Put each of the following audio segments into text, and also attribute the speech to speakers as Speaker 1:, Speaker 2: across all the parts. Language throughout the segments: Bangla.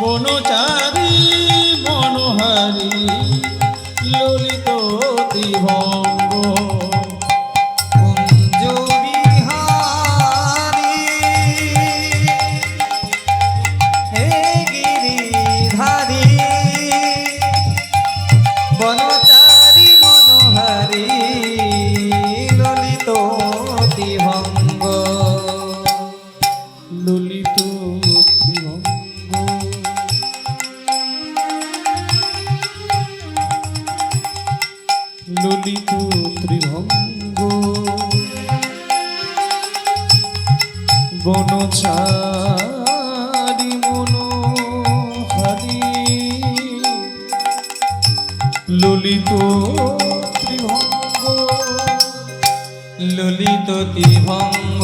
Speaker 1: বনচারী মনোহারী ললিত দিবন ললিত ললিত ত্রিভঙ্গ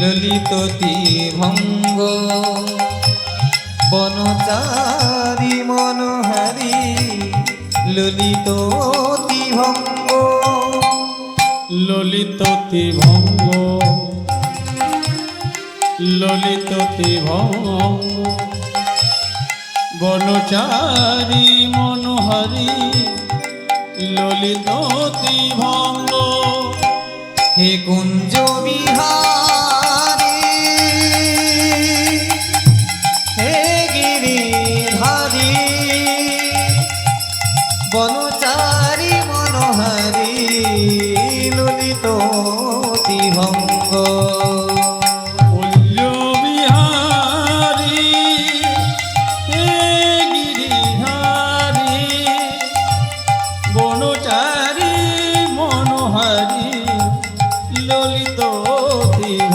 Speaker 1: ললিত ত্রিভঙ্গ বনচারি মনোহারি ললিত ত্রিভঙ্গ ললিত ত্রিভঙ্গ ললিত ত্রিভঙ্গ বনচারী মনোহরি ললিত ভঙ্গ হে কুঞ্জ বিহারী হে গিরিধারী বনচারী মনোহরী দলিত দিব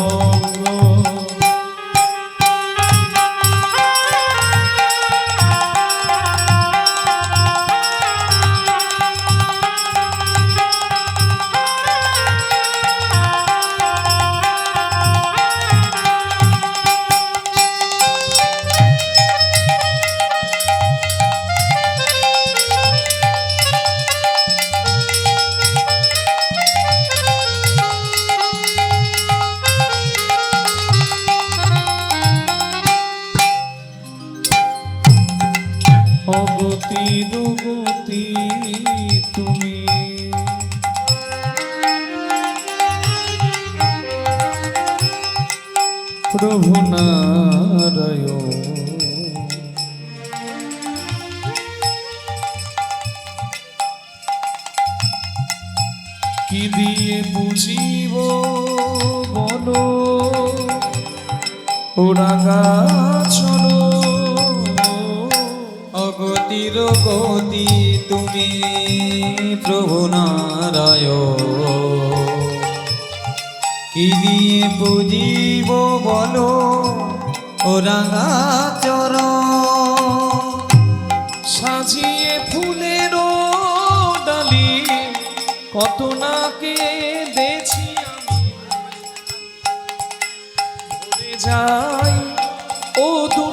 Speaker 1: প্রভু নারায়ণ কি দিয়ে বুঝিব বলো ওরা চলো অগতির গতি তুমি প্রভু নারায়ণ কি দিয়ে পুজিব বলো ও রাঙা চর সাজিয়ে ফুলের ডালি কত না কেঁদেছি আমি যাই ও দু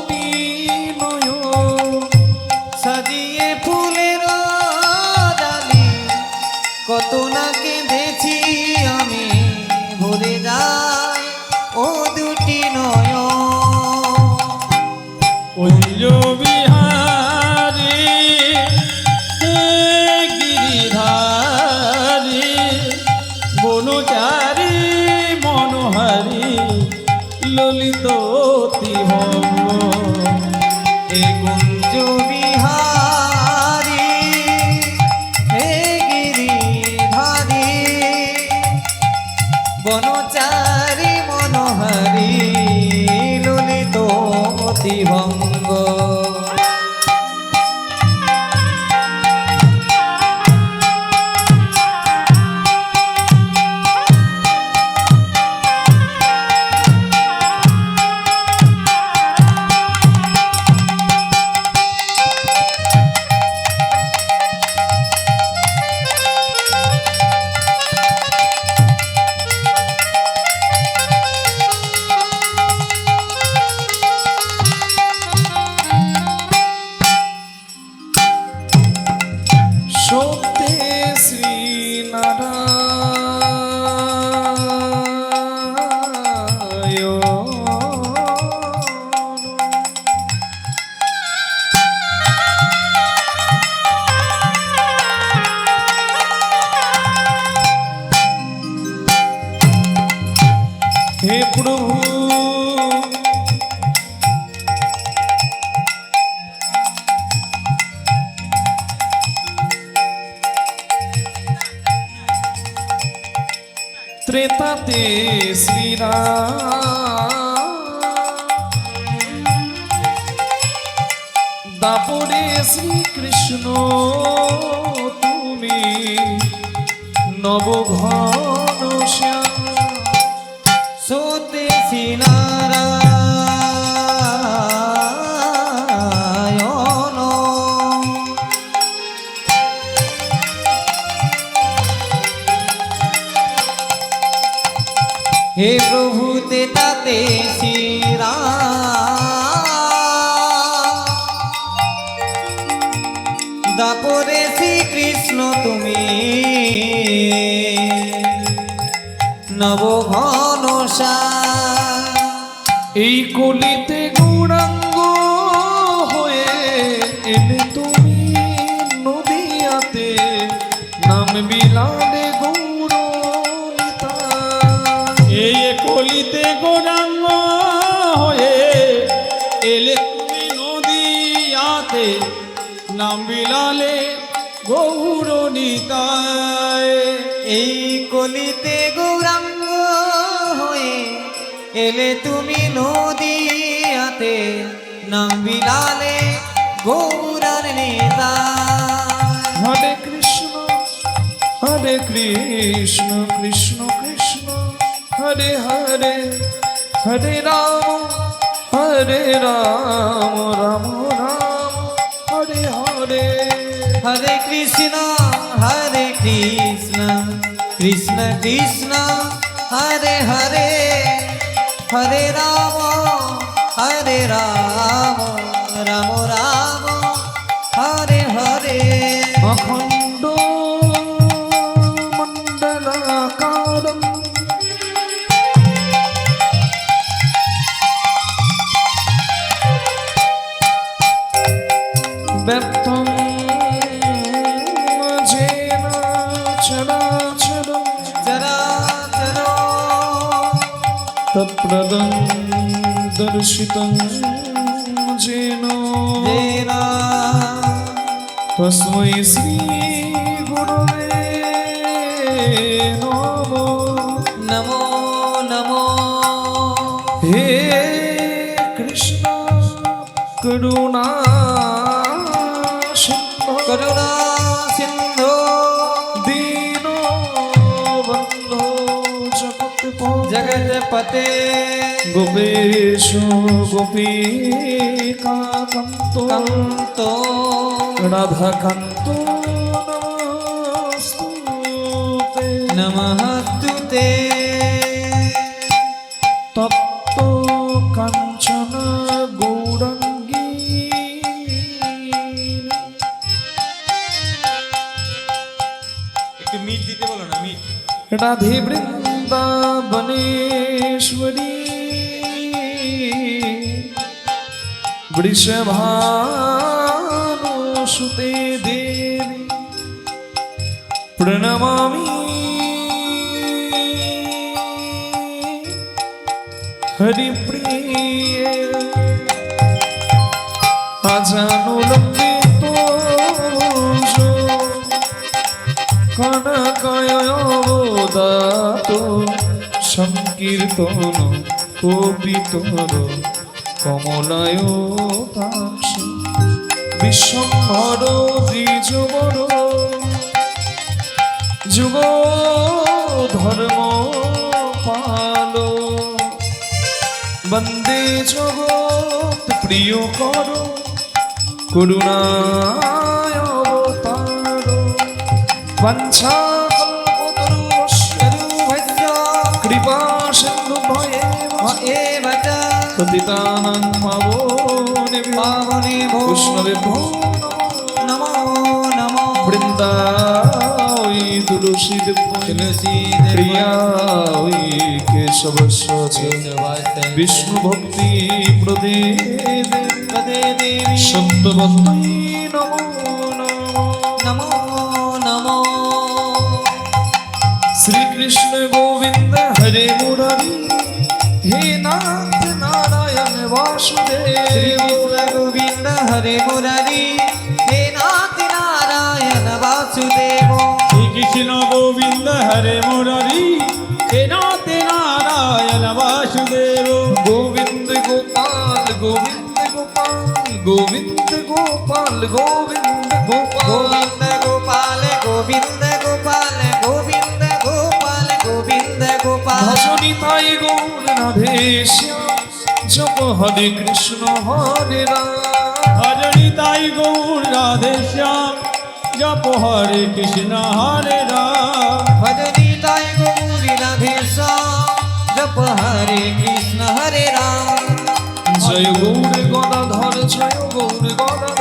Speaker 1: বিহারী মনোহারী ললিত অতি ভব এগুণ হে প্রভু ত্রেতাতে শ্রীরা দাপরে শ্রীকৃষ্ণ তুমি নবঘন শ্যাম সোতে সিনারা হে প্রভু তাতে শিরা দাপরে শ্রীকৃষ্ণ তুমি নব ঘনসা এই কলিতে গো এলে তুমি নদিয়াতে নাম বিলালে গৌরার নেতা হরে কৃষ্ণ হরে কৃষ্ণ কৃষ্ণ কৃষ্ণ হরে হরে হরে রাম হরে রাম রাম রাম হরে হরে হরে কৃষ্ণ হরে কৃষ্ণ কৃষ্ণ কৃষ্ণ হরে হরে হরে রাম হরে রাম রাম রাম হরে হরে কখন प्रदं दर्शितं जेनो तस्मै श्रीगुरुवे नमो नमो नमो हे पते गोपेषु गोपीकाकन्तो कन्तो नभकन्तो नमः तुते ते तप्तो कञ्चन गौरङ्गी একটু মিট बोलो ना না राधे রাধি বৃন্দাবনী ईश्वरी वृषभानुसुते देवी प्रणमामि हरिप्रिय आजानुलम्बे तो कनकयो दातो সংকীর্তন কবিতর কমলায় বিশ্বম্বর দ্বিজবর যুগ ধর্ম পাল বন্দে জগৎ প্রিয় কর করুণায় অবতার বাঞ্ছা পতিতানং পাবনে পাবনে বৈষ্ণবে নমো নমো বৃন্দাই তুলসী তুলসী প্রিয়াই কেশবস্য বিষ্ণু ভক্তি প্রদে প্রদে দেবী সত্যবন্তী নমো নমো নমো নমো শ্রীকৃষ্ণ গো বাসুদেব শ্রী কৃষ্ণ গোবিন্দ হরে মুরারি হে নাথ নারায়ণ বাসুদেব শ্রী কৃষ্ণ গোবিন্দ হরে মুরারি হে নাথ নারায়ণ বাসুদেব গোবিন্দ গোপাল গোবিন্দ গোপাল গোবিন্দ গোপাল গোবিন্দ গোপাল গোবিন্দ গোপাল গোবিন্দ গোপাল গোবিন্দ গোপাল গোবিন্দ গোপাল ভজনি তাই গৌর নভেশ্য জপ হরে কৃষ্ণ হরে হরি তাই গৌর রাধে শ্যাম জপ হরে কৃষ্ণ হরে রাম হরি তাই গৌর রাধে শ্যাম জপ হরে কৃষ্ণ হরে রাম জয় গৌর গদাধর জয় গৌর গদাধর